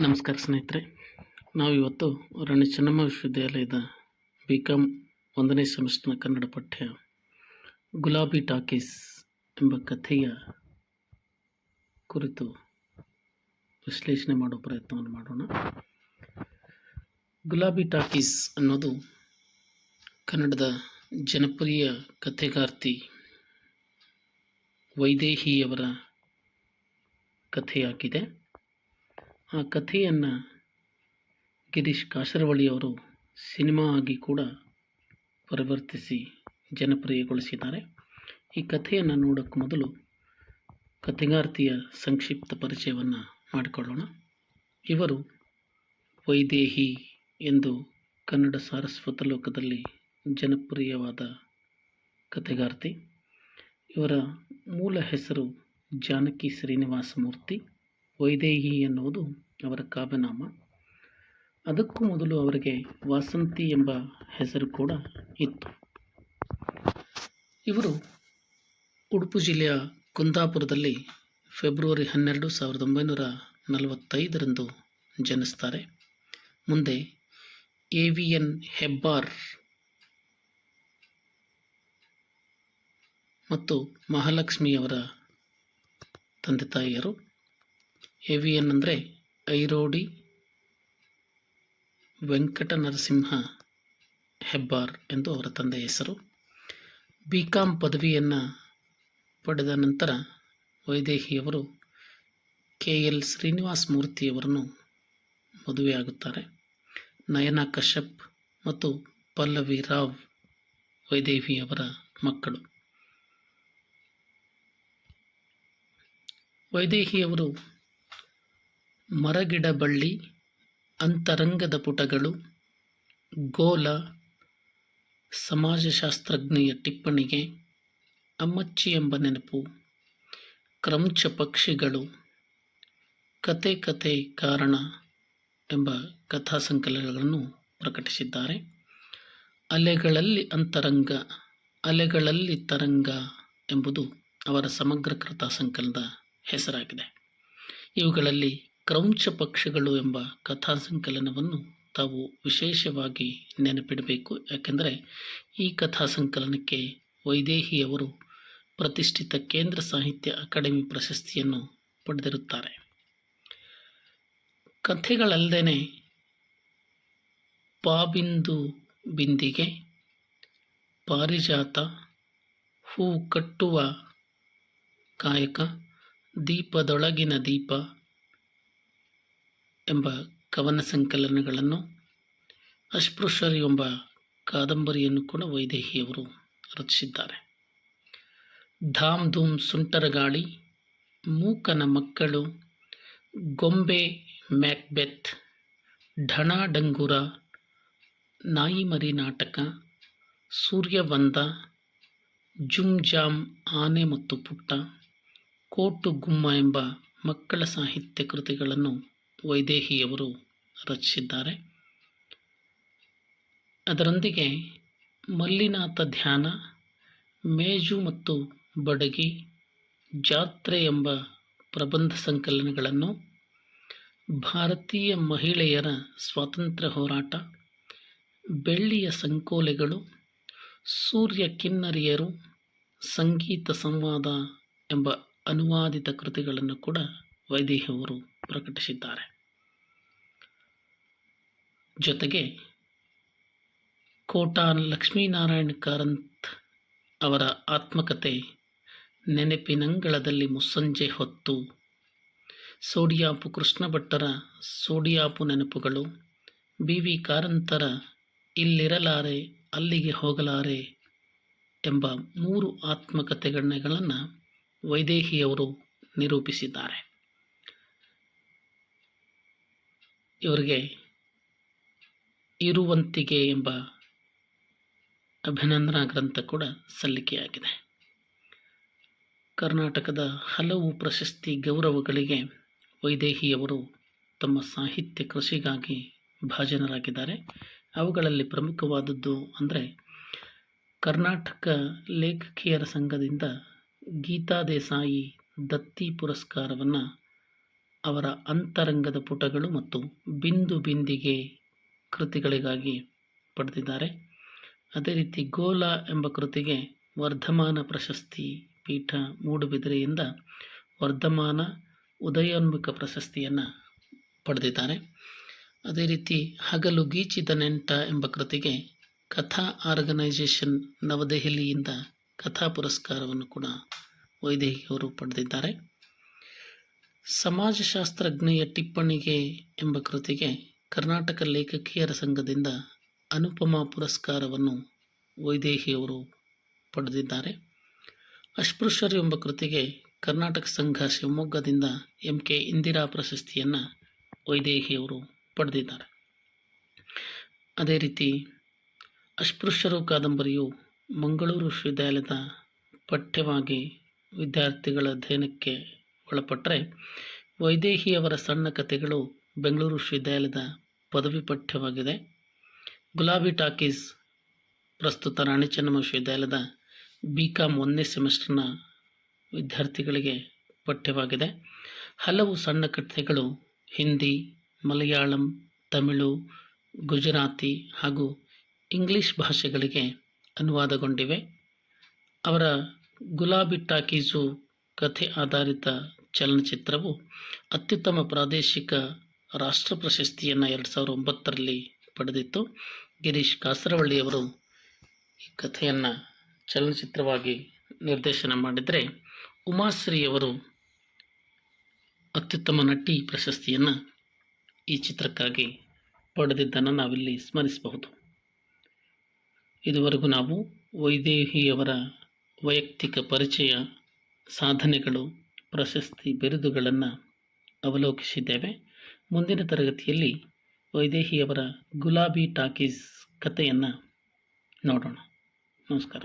ನಮಸ್ಕಾರ ಸ್ನೇಹಿತರೆ. ನಾವಿವತ್ತು ರಾಣಿ ಚೆನ್ನಮ್ಮ ವಿಶ್ವವಿದ್ಯಾಲಯದ ಬಿ ಕಾಮ್ ಒಂದನೇ ಸೆಮಿಸ್ಟರ್ನ ಕನ್ನಡ ಪಠ್ಯ ಗುಲಾಬಿ ಟಾಕೀಸ್ ಎಂಬ ಕಥೆಯ ಕುರಿತು ವಿಶ್ಲೇಷಣೆ ಮಾಡೋ ಪ್ರಯತ್ನವನ್ನು ಮಾಡೋಣ. ಗುಲಾಬಿ ಟಾಕೀಸ್ ಅನ್ನೋದು ಕನ್ನಡದ ಜನಪ್ರಿಯ ಕಥೆಗಾರ್ತಿ ವೈದೇಹಿಯವರ ಕಥೆಯಾಗಿದೆ. ಆ ಕಥೆಯನ್ನು ಗಿರೀಶ್ ಕಾಸರವಳ್ಳಿಯವರು ಸಿನಿಮಾ ಆಗಿ ಕೂಡ ಪರಿವರ್ತಿಸಿ ಜನಪ್ರಿಯಗೊಳಿಸಿದ್ದಾರೆ. ಈ ಕಥೆಯನ್ನು ನೋಡೋಕ್ಕೆ ಮೊದಲು ಕಥೆಗಾರ್ತಿಯ ಸಂಕ್ಷಿಪ್ತ ಪರಿಚಯವನ್ನು ಮಾಡಿಕೊಳ್ಳೋಣ. ಇವರು ವೈದೇಹಿ ಎಂದು ಕನ್ನಡ ಸಾರಸ್ವತ ಲೋಕದಲ್ಲಿ ಜನಪ್ರಿಯವಾದ ಕಥೆಗಾರ್ತಿ. ಇವರ ಮೂಲ ಹೆಸರು ಜಾನಕಿ ಶ್ರೀನಿವಾಸ ಮೂರ್ತಿ. ವೈದೇಹಿ ಎನ್ನುವುದು ಅವರ ಕಾವ್ಯನಾಮ. ಅದಕ್ಕೂ ಮೊದಲು ಅವರಿಗೆ ವಾಸಂತಿ ಎಂಬ ಹೆಸರು ಕೂಡ ಇತ್ತು. ಇವರು ಉಡುಪು ಜಿಲ್ಲೆಯ ಕುಂದಾಪುರದಲ್ಲಿ ಫೆಬ್ರವರಿ ಹನ್ನೆರಡು ಸಾವಿರದ ಒಂಬೈನೂರ ನಲವತ್ತೈದರಂದು ಜನಿಸ್ತಾರೆ. ಮುಂದೆ ಎ ವಿ ಎನ್ ಹೆಬ್ಬಾರ್ ಮತ್ತು ಮಹಾಲಕ್ಷ್ಮಿಯವರ ತಂದೆ ತಾಯಿಯರು. ಎನ್ ಅಂದರೆ ಐರೋಡಿ ವೆಂಕಟ ನರಸಿಂಹ ಹೆಬ್ಬಾರ್ ಎಂದು ಅವರ ತಂದೆಯ ಹೆಸರು. ಬಿ ಕಾಮ್ ಪದವಿಯನ್ನು ಪಡೆದ ನಂತರ ವೈದೇಹಿಯವರು ಕೆ. ಎಲ್. ಶ್ರೀನಿವಾಸ್ ಮೂರ್ತಿಯವರನ್ನು ಮದುವೆಯಾಗುತ್ತಾರೆ. ನಯನ ಕಶ್ಯಪ್ ಮತ್ತು ಪಲ್ಲವಿ ರಾವ್ ವೈದೇಹಿಯವರ ಮಕ್ಕಳು. ವೈದೇಹಿಯವರು ಮರಗಿಡ ಬಳ್ಳಿ ಅಂತರಂಗದ ಪುಟಗಳು, ಗೋಲ, ಸಮಾಜಶಾಸ್ತ್ರಜ್ಞೆಯ ಟಿಪ್ಪಣಿಗೆ ಅಮ್ಮಚ್ಚಿ ಎಂಬ ನೆನಪು, ಕ್ರಂಚ ಪಕ್ಷಿಗಳು, ಕತೆ ಕತೆ ಕಾರಣ ಎಂಬ ಕಥಾ ಸಂಕಲನಗಳನ್ನು ಪ್ರಕಟಿಸಿದ್ದಾರೆ. ಅಲೆಗಳಲ್ಲಿ ಅಂತರಂಗ, ಅಲೆಗಳಲ್ಲಿ ತರಂಗ ಎಂಬುದು ಅವರ ಸಮಗ್ರ ಕೃತ ಸಂಕಲನದ ಹೆಸರಾಗಿದೆ. ಇವುಗಳಲ್ಲಿ ಕ್ರೌಂಚ ಪಕ್ಷಿಗಳು ಎಂಬ ಕಥಾ ಸಂಕಲನವನ್ನು ತಾವು ವಿಶೇಷವಾಗಿ ನೆನಪಿಡಬೇಕು. ಯಾಕೆಂದರೆ ಈ ಕಥಾ ಸಂಕಲನಕ್ಕೆ ವೈದೇಹಿಯವರು ಪ್ರತಿಷ್ಠಿತ ಕೇಂದ್ರ ಸಾಹಿತ್ಯ ಅಕಾಡೆಮಿ ಪ್ರಶಸ್ತಿಯನ್ನು ಪಡೆದಿರುತ್ತಾರೆ. ಕಥೆಗಳಲ್ಲದೆ ಪಾಬಿಂದು ಬಿಂದಿಗೆ, ಪಾರಿಜಾತ, ಹೂ ಕಟ್ಟುವ ಕಾಯಕ, ದೀಪದೊಳಗಿನ ದೀಪ ಎಂಬ ಕವನ ಸಂಕಲನಗಳನ್ನು ಅಸ್ಪೃಶ್ಯರು ಎಂಬ ಕಾದಂಬರಿಯನ್ನು ಕೂಡ ವೈದೇಹಿಯವರು ರಚಿಸಿದ್ದಾರೆ. ಧಾಮ್ ಧೂಮ್ ಸುಂಟರ ಗಾಳಿ, ಮೂಕನ ಮಕ್ಕಳು, ಗೊಂಬೆ ಮ್ಯಾಕ್ಬೆತ್, ಢಣ ಡಂಗುರ ನಾಯಿಮರಿ ನಾಟಕ, ಸೂರ್ಯವಂದ, ಜುಮ್ ಜಾಮ್ ಆನೆ ಮತ್ತು ಪುಟ್ಟ, ಕೋಟು ಗುಮ್ಮ ಎಂಬ ಮಕ್ಕಳ ಸಾಹಿತ್ಯ ಕೃತಿಗಳನ್ನು ವೈದೇಹಿಯವರು ರಚಿಸಿದ್ದಾರೆ. ಅದರೊಂದಿಗೆ ಮಲ್ಲಿನಾಥ ಧ್ಯಾನ, ಮೇಜು ಮತ್ತು ಬಡಗಿ, ಜಾತ್ರೆ ಎಂಬ ಪ್ರಬಂಧ ಸಂಕಲನಗಳನ್ನು, ಭಾರತೀಯ ಮಹಿಳೆಯರ ಸ್ವಾತಂತ್ರ್ಯ ಹೋರಾಟ, ಬೆಳ್ಳಿಯ ಸಂಕೋಲೆಗಳು, ಸೂರ್ಯ ಕಿನ್ನರಿಯರು, ಸಂಗೀತ ಸಂವಾದ ಎಂಬ ಅನುವಾದಿತ ಕೃತಿಗಳನ್ನು ಕೂಡ ವೈದೇಹಿಯವರು ಪ್ರಕಟಿಸಿದ್ದಾರೆ. ಜೊತೆಗೆ ಕೋಟಾ ಲಕ್ಷ್ಮೀನಾರಾಯಣ ಕಾರಂತ್ ಅವರ ಆತ್ಮಕತೆ ನೆನಪಿನಂಗಳದಲ್ಲಿ ಮುಸ್ಸಂಜೆ ಹೊತ್ತು. ಸೋಡಿಯಾಪು ಕೃಷ್ಣ ಭಟ್ಟರ ಸೋಡಿಯಾಪು ನೆನಪುಗಳು. ಬಿ. ವಿ. ಕಾರಂತರ ಇಲ್ಲಿರಲಾರೆ, ಅಲ್ಲಿಗೆ ಹೋಗಲಾರೆ ಎಂಬ ಮೂರು ಆತ್ಮಕಥೆಗಳನ್ನು ವೈದೇಹಿಯವರು ನಿರೂಪಿಸಿದ್ದಾರೆ. ಇವರಿಗೆ ಇರುವಂತಿಗೆ ಎಂಬ ಅಭಿನಂದನಾ ಗ್ರಂಥ ಕೂಡ ಸಲ್ಲಿಕೆಯಾಗಿದೆ. ಕರ್ನಾಟಕದ ಹಲವು ಪ್ರಶಸ್ತಿ ಗೌರವಗಳಿಗೆ ವೈದೇಹಿಯವರು ತಮ್ಮ ಸಾಹಿತ್ಯ ಕೃಷಿಗಾಗಿ ಭಾಜನರಾಗಿದ್ದಾರೆ. ಅವುಗಳಲ್ಲಿ ಪ್ರಮುಖವಾದದ್ದು ಅಂದರೆ ಕರ್ನಾಟಕ ಲೇಖಕಿಯರ ಸಂಘದಿಂದ ಗೀತಾ ದೇಸಾಯಿ ದತ್ತಿ ಪುರಸ್ಕಾರವನ್ನು ಅವರ ಅಂತರಂಗದ ಪುಟಗಳು ಮತ್ತು ಬಿಂದು ಬಿಂದಿಗೆ ಕೃತಿಗಳಿಗಾಗಿ ಪಡೆದಿದ್ದಾರೆ. ಅದೇ ರೀತಿ ಗೋಲ ಎಂಬ ಕೃತಿಗೆ ವರ್ಧಮಾನ ಪ್ರಶಸ್ತಿ ಪೀಠ ಮೂಡುಬಿದಿರೆಯಿಂದ ವರ್ಧಮಾನ ಉದಯೋನ್ಮುಖ ಪ್ರಶಸ್ತಿಯನ್ನು ಪಡೆದಿದ್ದಾರೆ. ಅದೇ ರೀತಿ ಹಗಲು ಗೀಚಿದ ನೆಂಟ ಎಂಬ ಕೃತಿಗೆ ಕಥಾ ಆರ್ಗನೈಸೇಷನ್ ನವದೆಹಲಿಯಿಂದ ಕಥಾ ಪುರಸ್ಕಾರವನ್ನು ಕೂಡ ವೈದೇಹಿಯವರು ಪಡೆದಿದ್ದಾರೆ. ಸಮಾಜಶಾಸ್ತ್ರಜ್ಞೆಯ ಟಿಪ್ಪಣಿಗೆ ಎಂಬ ಕೃತಿಗೆ ಕರ್ನಾಟಕ ಲೇಖಕಿಯರ ಸಂಘದಿಂದ ಅನುಪಮಾ ಪುರಸ್ಕಾರವನ್ನು ವೈದೇಹಿಯವರು ಪಡೆದಿದ್ದಾರೆ. ಅಸ್ಪೃಶ್ಯರು ಎಂಬ ಕೃತಿಗೆ ಕರ್ನಾಟಕ ಸಂಘ ಶಿವಮೊಗ್ಗದಿಂದ ಎಂ ಕೆ ಇಂದಿರಾ ಪ್ರಶಸ್ತಿಯನ್ನು ವೈದೇಹಿಯವರು ಪಡೆದಿದ್ದಾರೆ. ಅದೇ ರೀತಿ ಅಸ್ಪೃಶ್ಯರು, ಕಾದಂಬರಿಯು ಮಂಗಳೂರು ವಿಶ್ವವಿದ್ಯಾಲಯದ ಪಠ್ಯವಾಗಿ ವಿದ್ಯಾರ್ಥಿಗಳ ಅಧ್ಯಯನಕ್ಕೆ ಒಳಪಟ್ಟರೆ ವೈದೇಹಿಯವರ ಸಣ್ಣ ಕಥೆಗಳು ಬೆಂಗಳೂರು ವಿಶ್ವವಿದ್ಯಾಲಯದ ಪದವಿ ಪಠ್ಯವಾಗಿದೆ. ಗುಲಾಬಿ ಟಾಕೀಸ್ ಪ್ರಸ್ತುತ ರಾಣಿ ಚೆನ್ನಮ್ಮ ವಿಶ್ವವಿದ್ಯಾಲಯದ ಬಿ ಕಾಮ್ ಒಂದನೇ ಸೆಮಿಸ್ಟರ್ನ ವಿದ್ಯಾರ್ಥಿಗಳಿಗೆ ಪಠ್ಯವಾಗಿದೆ. ಹಲವು ಸಣ್ಣ ಕಥೆಗಳು ಹಿಂದಿ, ಮಲಯಾಳಂ, ತಮಿಳು, ಗುಜರಾತಿ ಹಾಗೂ ಇಂಗ್ಲಿಷ್ ಭಾಷೆಗಳಿಗೆ ಅನುವಾದಗೊಂಡಿವೆ. ಅವರ ಗುಲಾಬಿ ಟಾಕೀಸು ಕಥೆ ಆಧಾರಿತ ಚಲನಚಿತ್ರವು ಅತ್ಯುತ್ತಮ ಪ್ರಾದೇಶಿಕ ರಾಷ್ಟ್ರ ಪ್ರಶಸ್ತಿಯನ್ನು ಎರಡು ಸಾವಿರದ ಒಂಬತ್ತರಲ್ಲಿ ಪಡೆದಿತ್ತು. ಗಿರೀಶ್ ಕಾಸರವಳ್ಳಿಯವರು ಈ ಕಥೆಯನ್ನು ಚಲನಚಿತ್ರವಾಗಿ ನಿರ್ದೇಶನ ಮಾಡಿದರೆ ಉಮಾಶ್ರೀಯವರು ಅತ್ಯುತ್ತಮ ನಟಿ ಪ್ರಶಸ್ತಿಯನ್ನು ಈ ಚಿತ್ರಕ್ಕಾಗಿ ಪಡೆದಿದ್ದನ್ನು ನಾವಿಲ್ಲಿ ಸ್ಮರಿಸಬಹುದು. ಇದುವರೆಗೂ ನಾವು ವೈದೇಹಿಯವರ ವೈಯಕ್ತಿಕ ಪರಿಚಯ ಸಾಧನೆಗಳು, ಪ್ರಶಸ್ತಿ ಬಿರುದುಗಳನ್ನು ಅವಲೋಕಿಸಿದ್ದೇವೆ. ಮುಂದಿನ ತರಗತಿಯಲ್ಲಿ ವೈದೇಹಿಯವರ ಗುಲಾಬಿ ಟಾಕೀಸ್ ಕಥೆಯನ್ನು ನೋಡೋಣ. ನಮಸ್ಕಾರ.